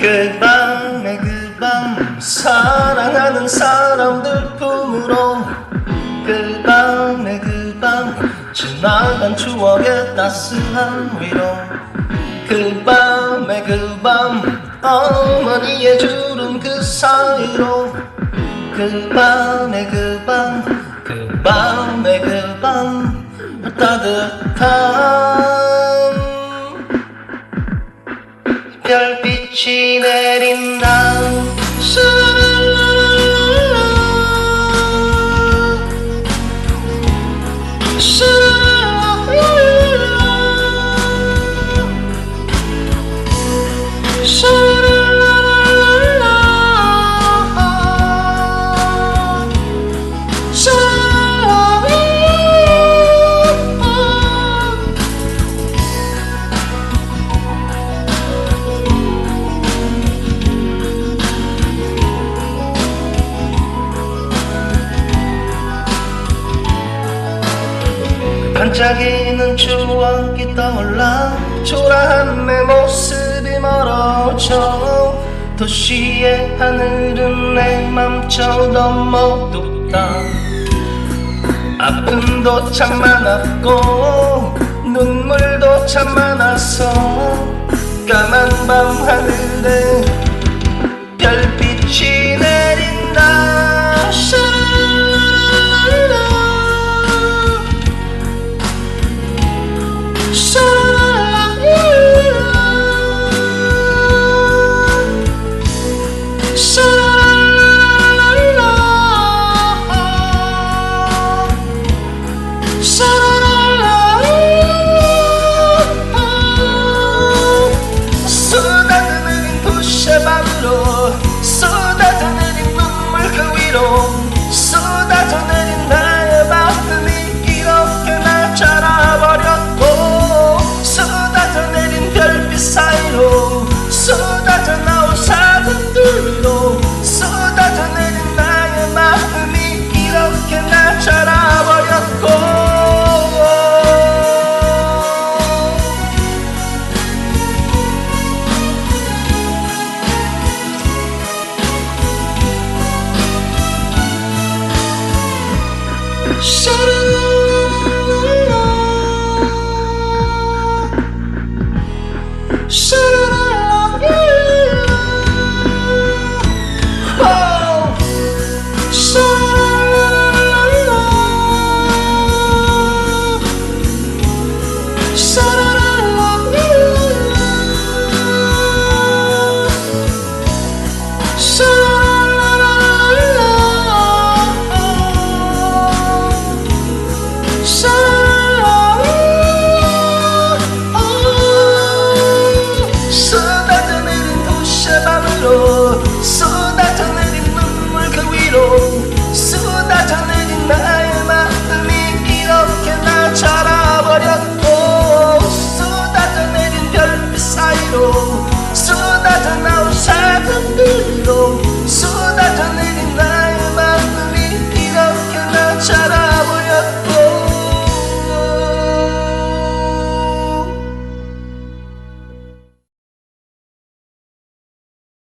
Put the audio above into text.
그 밤에 그밤 사랑하는 사람들 품으로. 그 밤에 그밤 지나간 추억의 따스한 위로. 그 밤에 그밤 어머니의 주름 그 사이로. 그 밤에 그밤 그 밤에 그밤 따뜻한 பிச்சினறிந்தான் 반짝이는 추억이 떠올라 초라한 내 모습이 멀어져 도시의 하늘은 내 맘처럼 어둡다. 아픔도 참 많았고 눈물도 참 많아서 까만 밤 하늘에 Shut up.